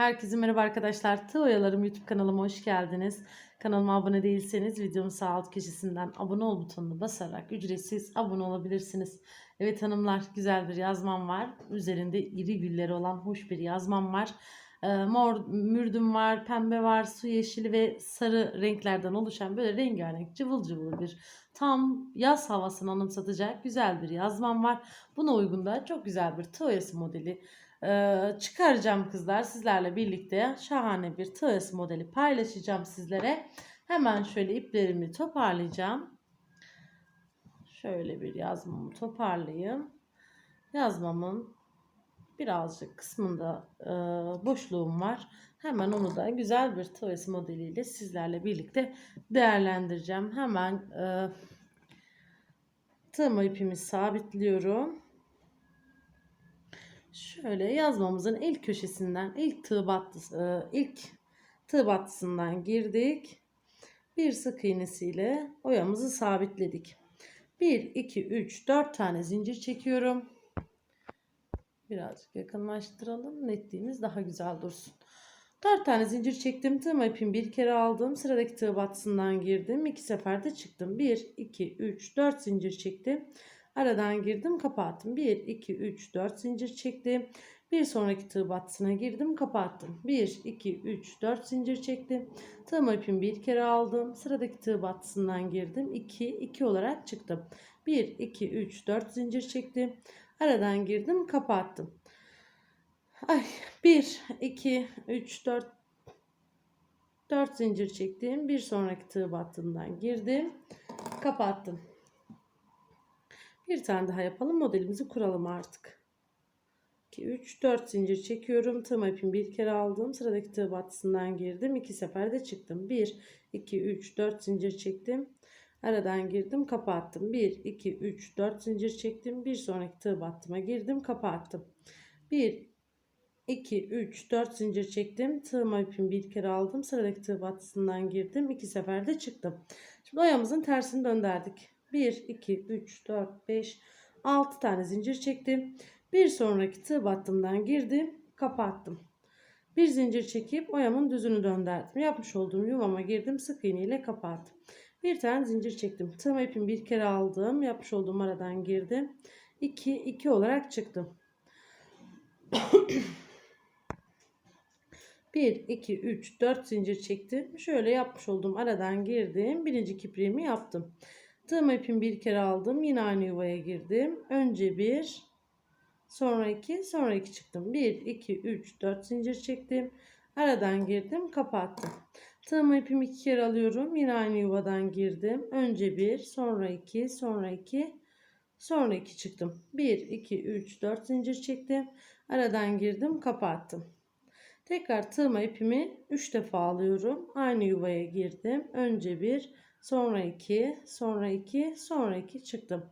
Herkese merhaba arkadaşlar. Tığ Oyalarım YouTube kanalıma hoş geldiniz. Kanalıma abone değilseniz videomun sağ alt köşesinden abone ol butonuna basarak ücretsiz abone olabilirsiniz. Evet hanımlar güzel bir yazmam var. Üzerinde iri gülleri olan hoş bir yazmam var. Ee, mor mürdüm var, pembe var, su yeşili ve sarı renklerden oluşan böyle rengarenk cıvıl cıvıl bir tam yaz havasını anımsatacak güzel bir yazmam var. Buna uygun da çok güzel bir tığ modeli ee, çıkaracağım kızlar sizlerle birlikte şahane bir tığ modeli paylaşacağım sizlere. Hemen şöyle iplerimi toparlayacağım. Şöyle bir yazmamı toparlayayım. Yazmamın birazcık kısmında e, boşluğum var. Hemen onu da güzel bir tığ modeliyle sizlerle birlikte değerlendireceğim. Hemen e, tığma ipimi sabitliyorum. Şöyle yazmamızın ilk köşesinden ilk tığ e, ilk tığ battısından girdik. Bir sık iğnesiyle oyamızı sabitledik. 1 2 3 4 tane zincir çekiyorum. Birazcık yakınlaştıralım. Netliğimiz daha güzel dursun. 4 tane zincir çektim. Tığım ipimi bir kere aldım. Sıradaki tığ battısından girdim. 2 seferde çıktım. 1 2 3 4 zincir çektim. Aradan girdim kapattım. 1, 2, 3, 4 zincir çektim. Bir sonraki tığ battısına girdim kapattım. 1, 2, 3, 4 zincir çektim. Tığım ipimi bir kere aldım. Sıradaki tığ battısından girdim. 2, 2 olarak çıktım. 1, 2, 3, 4 zincir çektim. Aradan girdim kapattım. Ay 1, 2, 3, 4 4 zincir çektim. Bir sonraki tığ battığından girdim. Kapattım. Bir tane daha yapalım. Modelimizi kuralım artık. 2, 3, 4 zincir çekiyorum. Tığım ipimi bir kere aldım. Sıradaki tığ battısından girdim. 2 seferde çıktım. 1, 2, 3, 4 zincir çektim. Aradan girdim kapattım. 1, 2, 3, 4 zincir çektim. Bir sonraki tığ battıma girdim kapattım. 1, 2, 3, 4 zincir çektim. Tığım ipimi bir kere aldım. Sıradaki tığ battısından girdim. 2 seferde çıktım. Şimdi oyamızın tersini döndürdük. 1, 2, 3, 4, 5, 6 tane zincir çektim. Bir sonraki tığ battımdan girdim. Kapattım. Bir zincir çekip oyamın düzünü döndürdüm. Yapmış olduğum yuvama girdim. Sık iğne ile kapattım. Bir tane zincir çektim. Tığım ipimi bir kere aldım. Yapmış olduğum aradan girdim. 2, 2 olarak çıktım. 1, 2, 3, 4 zincir çektim. Şöyle yapmış olduğum aradan girdim. Birinci kipriğimi yaptım. Tığım ipimi bir kere aldım. Yine aynı yuvaya girdim. Önce bir, sonra iki, sonra iki çıktım. 1, 2, 3, 4 zincir çektim. Aradan girdim, kapattım. Tığım ipimi iki kere alıyorum. Yine aynı yuvadan girdim. Önce bir, sonra iki, sonra iki, sonra iki çıktım. 1, 2, 3, 4 zincir çektim. Aradan girdim, kapattım. Tekrar tığıma ipimi 3 defa alıyorum. Aynı yuvaya girdim. Önce bir, Sonra 2, sonra 2, sonra 2 çıktım.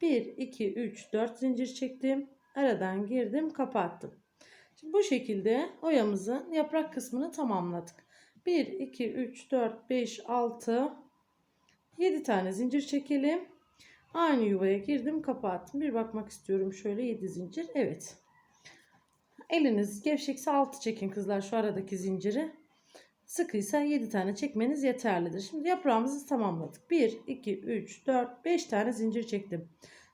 1, 2, 3, 4 zincir çektim. Aradan girdim, kapattım. Şimdi bu şekilde oyamızın yaprak kısmını tamamladık. 1, 2, 3, 4, 5, 6, 7 tane zincir çekelim. Aynı yuvaya girdim, kapattım. Bir bakmak istiyorum şöyle 7 zincir. Evet. Eliniz gevşekse 6 çekin kızlar şu aradaki zinciri. Sıkıysa 7 tane çekmeniz yeterlidir. Şimdi yaprağımızı tamamladık. 1, 2, 3, 4, 5 tane zincir çektim.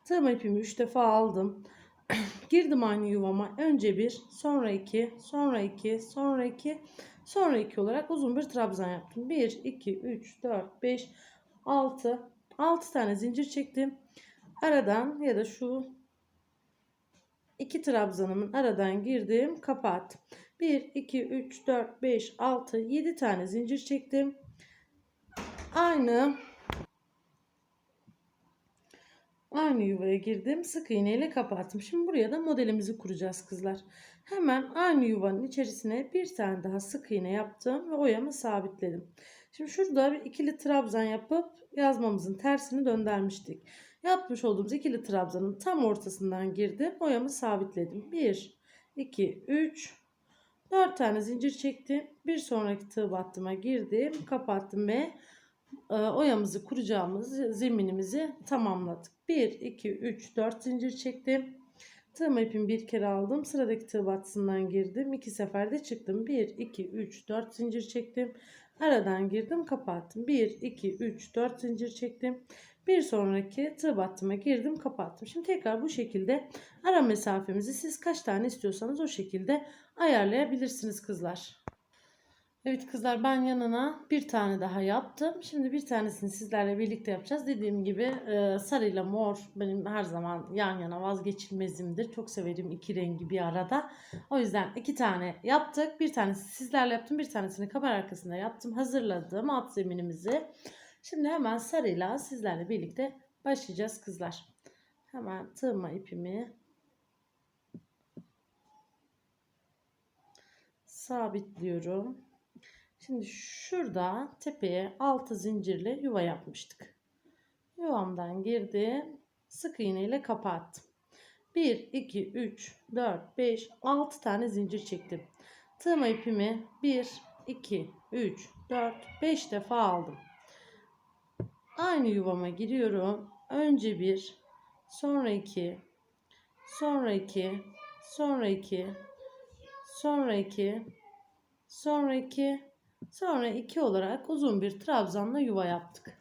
Tığım ipimi 3 defa aldım. Girdim aynı yuvama. Önce 1, sonra 2, sonra 2, sonra 2, sonra 2 olarak uzun bir trabzan yaptım. 1, 2, 3, 4, 5, 6, 6 tane zincir çektim. Aradan ya da şu iki trabzanımın aradan girdim, kapattım. 1, 2, 3, 4, 5, 6, 7 tane zincir çektim. Aynı aynı yuvaya girdim. Sık iğne ile kapattım. Şimdi buraya da modelimizi kuracağız kızlar. Hemen aynı yuvanın içerisine bir tane daha sık iğne yaptım ve oyamı sabitledim. Şimdi şurada bir ikili trabzan yapıp yazmamızın tersini döndürmüştük. Yapmış olduğumuz ikili trabzanın tam ortasından girdim. Oyamı sabitledim. 1, 2, 3, 4 tane zincir çektim. Bir sonraki tığ battıma girdim. Kapattım ve e, oyamızı kuracağımız zeminimizi tamamladık. 1, 2, 3, 4 zincir çektim. Tığım ipimi bir kere aldım. Sıradaki tığ battısından girdim. iki seferde çıktım. 1, 2, 3, 4 zincir çektim. Aradan girdim kapattım. 1, 2, 3, 4 zincir çektim. Bir sonraki tığ battıma girdim kapattım. Şimdi tekrar bu şekilde ara mesafemizi siz kaç tane istiyorsanız o şekilde ayarlayabilirsiniz kızlar. Evet kızlar ben yanına bir tane daha yaptım. Şimdi bir tanesini sizlerle birlikte yapacağız. Dediğim gibi e, sarıyla mor benim her zaman yan yana vazgeçilmezimdir. Çok severim iki rengi bir arada. O yüzden iki tane yaptık. Bir tanesi sizlerle yaptım. Bir tanesini kamera arkasında yaptım. Hazırladım alt zeminimizi. Şimdi hemen sarıyla sizlerle birlikte başlayacağız kızlar. Hemen tığıma ipimi sabitliyorum. Şimdi şurada tepeye 6 zincirle yuva yapmıştık. Yuvamdan girdim. Sık iğne ile kapattım. 1, 2, 3, 4, 5, 6 tane zincir çektim. Tığma ipimi 1, 2, 3, 4, 5 defa aldım. Aynı yuvama giriyorum. Önce bir, sonra iki, sonra iki, sonra iki, sonra iki, sonra iki, sonra iki olarak uzun bir trabzanla yuva yaptık.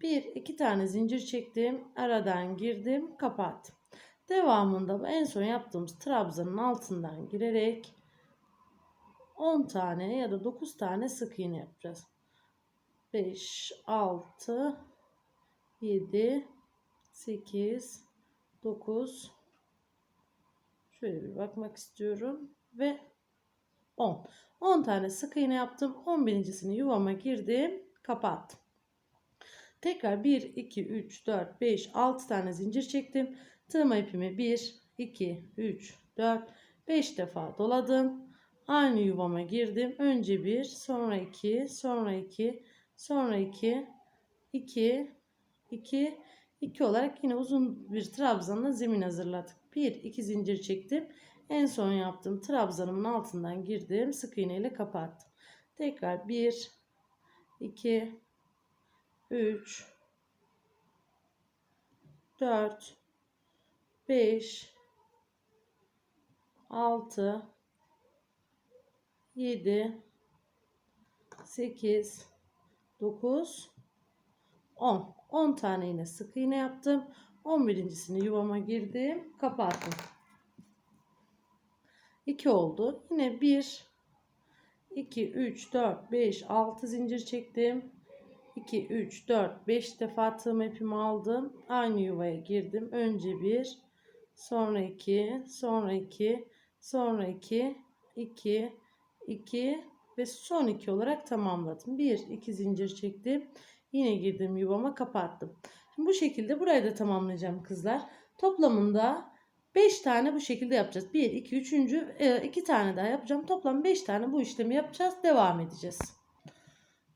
Bir, iki tane zincir çektim. Aradan girdim, kapattım. Devamında en son yaptığımız trabzanın altından girerek 10 tane ya da 9 tane sık iğne yapacağız. 5, 6, 7, 8, 9. Şöyle bir bakmak istiyorum. Ve 10. 10 tane sık iğne yaptım. 11.sini yuvama girdim. Kapattım. Tekrar 1, 2, 3, 4, 5, 6 tane zincir çektim. Tığma ipimi 1, 2, 3, 4, 5 defa doladım. Aynı yuvama girdim. Önce 1, sonra 2, sonra 2, Sonra 2, 2, 2, 2 olarak yine uzun bir trabzanla zemin hazırladık. 1, 2 zincir çektim. En son yaptığım trabzanımın altından girdim. Sık iğne ile kapattım. Tekrar 1, 2, 3, 4, 5, 6, 7, 8, 9, 10. 10 tane yine sık iğne yaptım. 11.sini yuvama girdim. Kapattım. 2 oldu. Yine 1, 2, 3, 4, 5, 6 zincir çektim. 2, 3, 4, 5 defa tığım ipimi aldım. Aynı yuvaya girdim. Önce 1, sonra 2, sonra 2, sonra 2, 2, 2, ve son iki olarak tamamladım. Bir iki zincir çektim. Yine girdim yuvama kapattım. Şimdi bu şekilde burayı da tamamlayacağım kızlar. Toplamında 5 tane bu şekilde yapacağız. 1, 2, 3. 2 tane daha yapacağım. Toplam 5 tane bu işlemi yapacağız. Devam edeceğiz.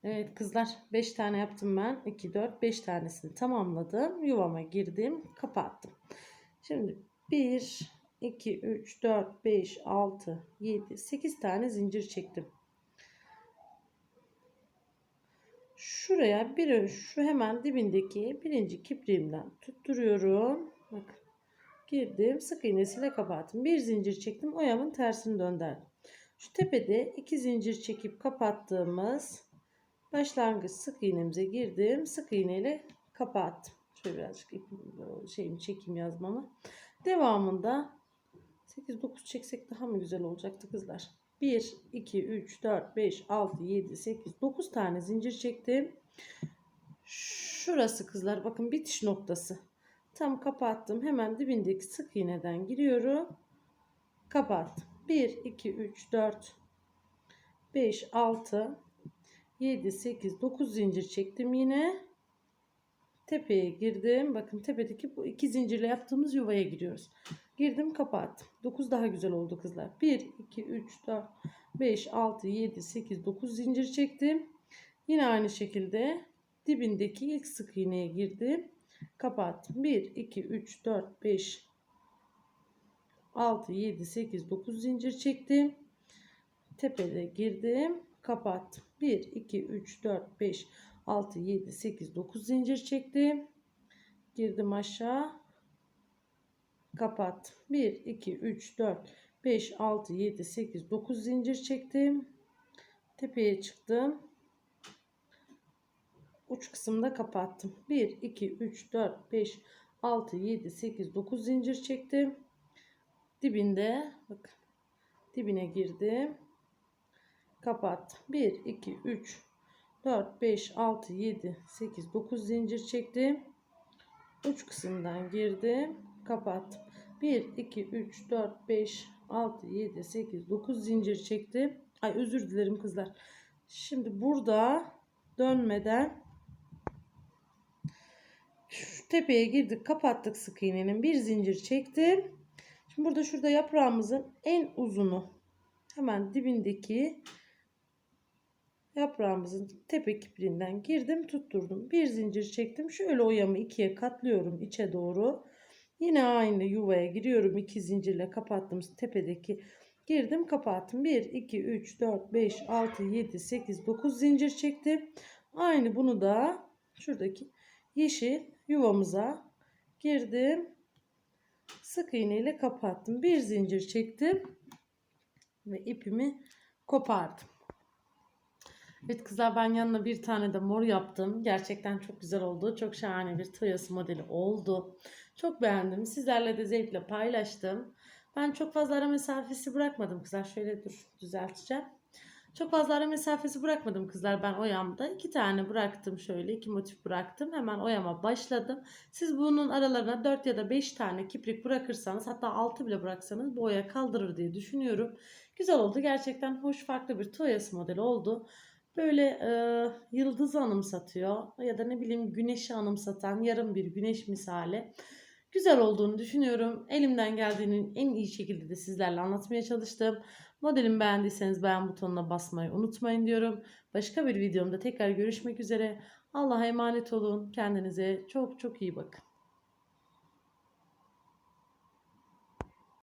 Evet kızlar 5 tane yaptım ben. 2, 4, 5 tanesini tamamladım. Yuvama girdim. Kapattım. Şimdi 1, 2, 3, 4, 5, 6, 7, 8 tane zincir çektim. Şuraya bir şu hemen dibindeki birinci kipriğimden tutturuyorum. Bak girdim sık iğnesiyle kapattım. Bir zincir çektim oyamın tersini döndürdüm. Şu tepede iki zincir çekip kapattığımız başlangıç sık iğnemize girdim. Sık iğneyle kapattım. Şöyle birazcık şeyimi çekeyim yazmamı. Devamında 8-9 çeksek daha mı güzel olacaktı kızlar? 1, 2, 3, 4, 5, 6, 7, 8, 9 tane zincir çektim. Şurası kızlar bakın bitiş noktası. Tam kapattım. Hemen dibindeki sık iğneden giriyorum. Kapattım. 1, 2, 3, 4, 5, 6, 7, 8, 9 zincir çektim yine. Tepeye girdim. Bakın tepedeki bu iki zincirle yaptığımız yuvaya giriyoruz. Girdim kapattım. 9 daha güzel oldu kızlar. 1, 2, 3, 4, 5, 6, 7, 8, 9 zincir çektim. Yine aynı şekilde dibindeki ilk sık iğneye girdim. Kapattım. 1, 2, 3, 4, 5, 6, 7, 8, 9 zincir çektim. Tepede girdim. Kapattım. 1, 2, 3, 4, 5, 6, 7, 8, 9 zincir çektim. Girdim aşağı kapat. 1 2 3 4 5 6 7 8 9 zincir çektim. Tepeye çıktım. Uç kısımda kapattım. 1 2 3 4 5 6 7 8 9 zincir çektim. Dibinde bakın dibine girdim. Kapattım 1 2 3 4 5 6 7 8 9 zincir çektim. Uç kısımdan girdim. Kapattım 1 2 3 4 5 6 7 8 9 zincir çektim ay özür dilerim kızlar. Şimdi burada dönmeden şu tepeye girdik kapattık sık iğnenin. Bir zincir çektim şimdi burada şurada yaprağımızın en uzunu hemen dibindeki yaprağımızın tepe kipriğinden girdim tutturdum. Bir zincir çektim. Şöyle oyamı ikiye katlıyorum içe doğru yine aynı yuvaya giriyorum iki zincirle kapattım tepedeki girdim kapattım 1 2 3 4 5 6 7 8 9 zincir çektim aynı bunu da şuradaki yeşil yuvamıza girdim sık iğne ile kapattım bir zincir çektim ve ipimi kopardım Evet kızlar ben yanına bir tane de mor yaptım. Gerçekten çok güzel oldu. Çok şahane bir toyası modeli oldu. Çok beğendim. Sizlerle de zevkle paylaştım. Ben çok fazla ara mesafesi bırakmadım kızlar. Şöyle dur düzelteceğim. Çok fazla ara mesafesi bırakmadım kızlar ben oyamda. iki tane bıraktım şöyle iki motif bıraktım. Hemen oyama başladım. Siz bunun aralarına 4 ya da 5 tane kiprik bırakırsanız hatta 6 bile bıraksanız bu oya kaldırır diye düşünüyorum. Güzel oldu. Gerçekten hoş farklı bir toyası modeli oldu. Böyle e, yıldız anımsatıyor ya da ne bileyim güneşi anımsatan yarım bir güneş misali. Güzel olduğunu düşünüyorum. Elimden geldiğinin en iyi şekilde de sizlerle anlatmaya çalıştım. Modelimi beğendiyseniz beğen butonuna basmayı unutmayın diyorum. Başka bir videomda tekrar görüşmek üzere. Allah'a emanet olun. Kendinize çok çok iyi bakın.